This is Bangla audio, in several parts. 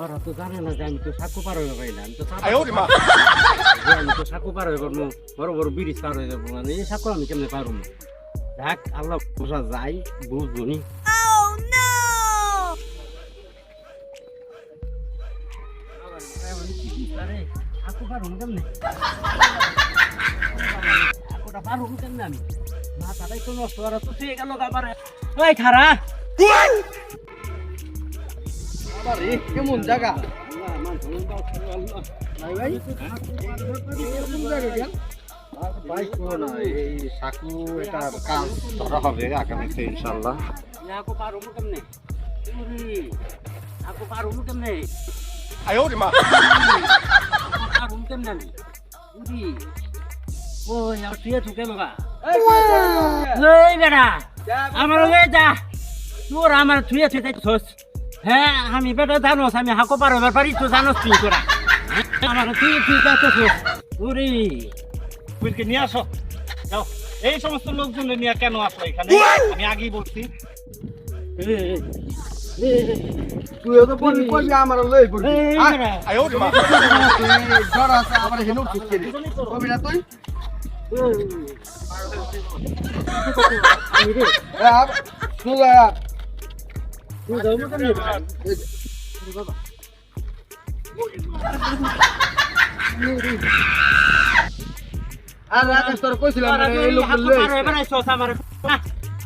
ওরা তো জানে না যে আমি তো সাকু পার হয়ে পাই না আমি তো আমি তো সাকু পার হয়ে পারব বড় বড় ব্রিজ পার হয়ে যাব। মানে এই সাকু আমি কেমনে পারব? দেখ আল্লাহ বোঝা যাই বুঝব নি। সাকু পার হন কেমনে সাকুটা পার হন কেমনে আমি ওই খারা। কেমন জায়গা ভাই জায়গা? বাইক না এই সাকু এটা কাজ ধরা হবে আগামীতে ইনশাল্লাহ আমার আমার থুয়ে থুয়ে হ্যাঁ আমি বেটা জানোস আমি হাকো পারো ব্যাপারই তো জানোস তুই তোরা আমার তুই ঠিক আছে ওরে কুইলকে নিয়ে আসো যাও এই সমস্ত লোকজন নিয়ে কেন আসলো এখানে আমি আগেই বলছি তুইও তো আমার হেনু তুই আর রাজেশ তোর কইছিলাম এই লোক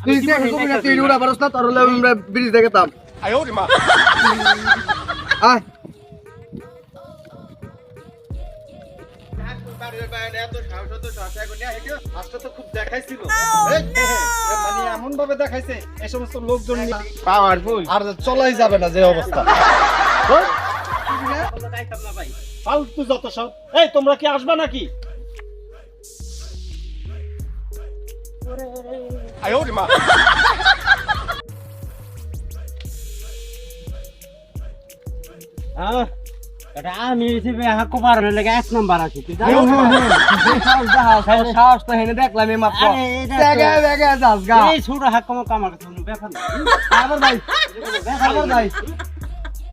তুই দেখে কবি না তুই উড়া পারস না তোর ব্রিজ দেখে তাম আয় Oh, মানে এমন ভাবে দেখাইছে এই সমস্ত লোকজন পাওয়ারফুল চলাই যাবে না যে অবস্থা। ফালতু যত সব। এই তোমরা কি আসবা নাকি? হ্যাঁ আমি হাকো পার হলে এক নাম্বার আছি তুই জানো সাহস তো হেনে দেখলাম এই মাত্র। এই ছোট হাক কামার ব্যাপার না ভাই আবার ভাই।